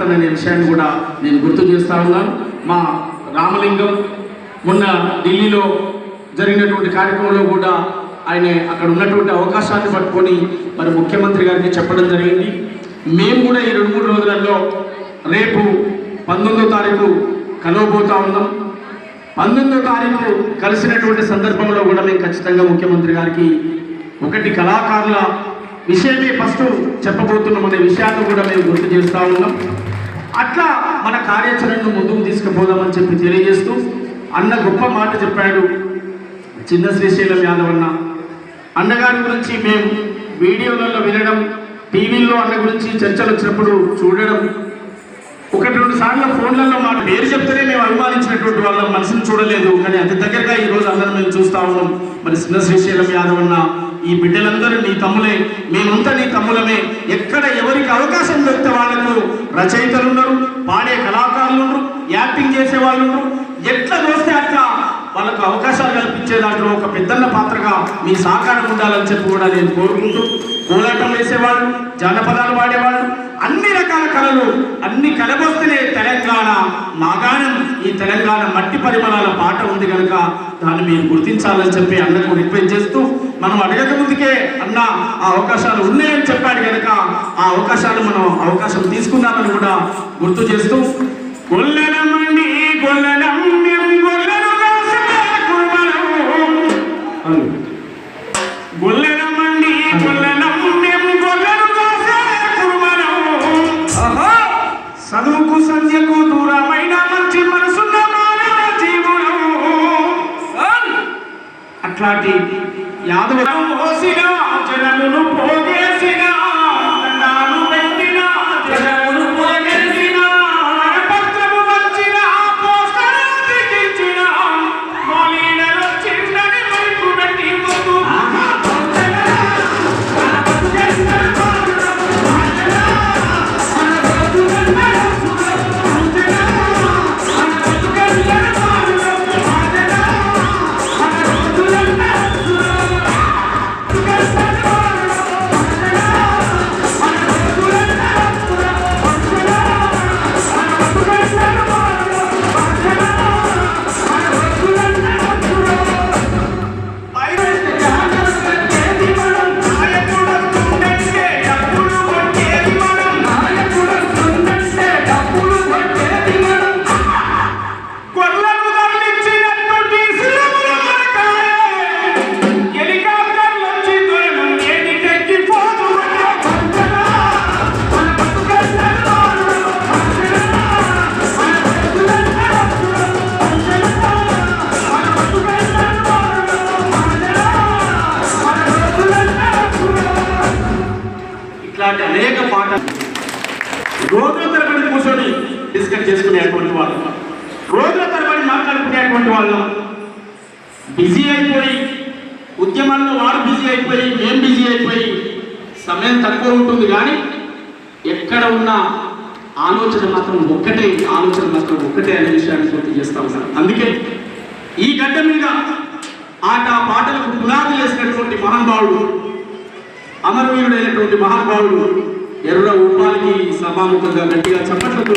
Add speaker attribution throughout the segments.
Speaker 1: మాట్లాడతాననే విషయాన్ని కూడా నేను గుర్తు చేస్తా ఉన్నాను. మా రామలింగం మొన్న ఢిల్లీలో జరిగినటువంటి కార్యక్రమంలో కూడా ఆయన అక్కడ ఉన్నటువంటి అవకాశాన్ని పట్టుకొని మరి ముఖ్యమంత్రి గారికి చెప్పడం జరిగింది. మేము కూడా ఈ రెండు మూడు రోజులలో రేపు పంతొమ్మిదో తారీఖు కలవబోతా ఉన్నాం. పంతొమ్మిదో తారీఖు కలిసినటువంటి సందర్భంలో కూడా మేము ఖచ్చితంగా ముఖ్యమంత్రి గారికి ఒకటి కళాకారుల విషయమే ఫస్ట్ చెప్పబోతున్నాం అనే విషయాన్ని కూడా మేము గుర్తు చేస్తూ ఉన్నాం. అట్లా మన కార్యాచరణను ముందుకు తీసుకుపోదామని చెప్పి తెలియజేస్తూ అన్న గొప్ప మాట చెప్పాడు చిన్న శ్రీశైలం యాదవ్ అన్న అన్నగారి గురించి మేము వీడియోలలో వినడం టీవీల్లో అన్న గురించి చర్చలు వచ్చినప్పుడు చూడడం ఒకటి రెండు సార్లు ఫోన్లలో మాట పేరు చెప్తేనే మేము అభిమానించినటువంటి వాళ్ళ మనసును చూడలేదు. కానీ అతి దగ్గరగా ఈ రోజు అందరం మేము చూస్తా ఉన్నాం. మరి చిన్న శ్రీశైలం యాదవ్ అన్న ఈ బిడ్డలందరూ నీ తమ్ములే మేమంతా నీ తమ్ములమే. ఎక్కడ ఎవరికి అవకాశం దొరికితే వాళ్ళకు రచయితలు పాడే కళాకారులు ఉండరు యాక్టింగ్ చేసే వాళ్ళు ఉండరు. ఎట్లా చూస్తే అట్లా వాళ్ళకు అవకాశాలు కల్పించే దాంట్లో ఒక పెద్దన్న పాత్రగా మీ సహకారం ఉండాలని చెప్పి కూడా నేను కోరుకుంటూ కోలాటం వేసేవాళ్ళు జానపదాలు పాడేవాళ్ళు అన్ని రకాల కళలు అన్ని కలబొస్తేనే తెలంగాణ మాగాణం ఈ తెలంగాణ మట్టి పరిమళాల పాట ఉంది కనుక దాన్ని మీరు గుర్తించాలని చెప్పి అందరికీ రిక్వెస్ట్ చేస్తూ మనం అడగక ముందుకే అన్న ఆ అవకాశాలు ఉన్నాయని చెప్పాడు కనుక ఆ అవకాశాలు మనం అవకాశం తీసుకుందామని కూడా గుర్తు చేస్తూ గొల్లెనమండి గొల్లెనం జనమును పోగేసినా. అనేక పాటలు రోజుల తరబడి కూర్చొని డిస్కస్ చేసుకునేటువంటి వాళ్ళు. రోజుల తరబడి మాట్లాడుకునేటువంటి వాళ్ళు. బిజీ అయిపోయి ఉద్యమాల్లో వారు బిజీ అయిపోయి మేము బిజీ అయిపోయి సమయం తక్కువ ఉంటుంది కానీ ఎక్కడ ఉన్న ఆలోచన మాత్రం ఒక్కటే ఆలోచన మాత్రం ఒక్కటే అనే విషయాన్ని గుర్తు చేస్తాం సార్. అందుకే ఈ గడ్డ మీద ఆట పాటలకు పునాది వేసినటువంటి మహానుభావుడు అమరవీరుడైనటువంటి మహానుభావుడు ఎర్ర ఉపాలికి సభాముఖంగా గట్టిగా చప్పట్లతో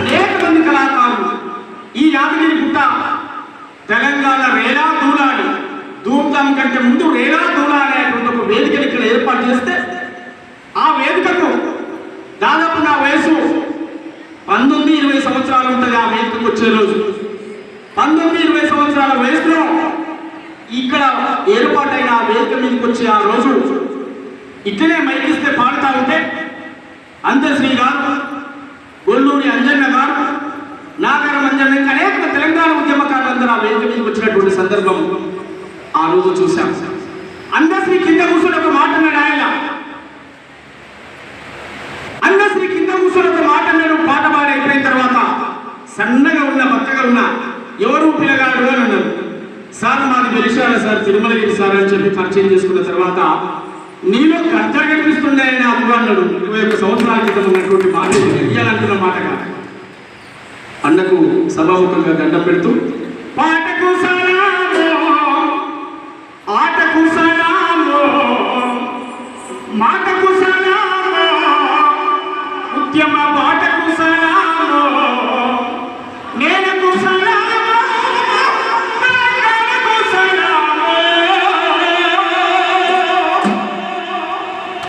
Speaker 1: అనేక మంది కళాకారులు ఈ యాదగిరి గుట్ట తెలంగాణ రేలా దూలాడి ధూమ్ధాం కంటే ముందు రేలా దూలా అనేటువంటి ఒక వేదికను ఇక్కడ ఏర్పాటు చేస్తే ఆ వేదికకు దాదాపు నా వయసు పంతొమ్మిది ఇరవై సంవత్సరాలు ఉంటుంది ఆ వేదికకు వచ్చే రోజు. పంతొమ్మిది ఇరవై సంవత్సరాల వయసులో ఇక్కడ ఏర్పాటైన వేదిక మీదకి వచ్చి ఆ రోజు ఇట్లనే మైకిస్తే పాడుతా ఉంటే అంతశ్రీ గారు గొల్లూరి అంజన్న గారు నాగరం అంజన్న అనేక తెలంగాణ ఉద్యమకారులందరూ ఆ వేదిక మీదకి వచ్చినటువంటి సందర్భం ఆ రోజు చూశాం. అందశ్రీ కింద కూర్చొని ఒక మాట అన్నాడు ఆయన. అందశ్రీ కింద కూర్చొని ఒక మాట అన్నాడు పాట పాడి అయిపోయిన తర్వాత సన్నగా ఉన్న బక్కగా ఉన్న ఎవరు పిల్లగాడు అని అన్నారు. మాది సార్ తిరుమలగిరి సార్ అని చెప్పి పరిచయం చేసుకున్న తర్వాత నీలో కర్త కనిపిస్తుండే ఆయన అప్పుడు ఇరవై ఒక్క సంవత్సరాల క్రితం ఉన్నటువంటి మాట ఇయ్యాలంటున్న వెయ్యాలంటున్న మాట కాదు. అన్నకు సభాముఖంగా దండం పెడుతూ పాటకు సా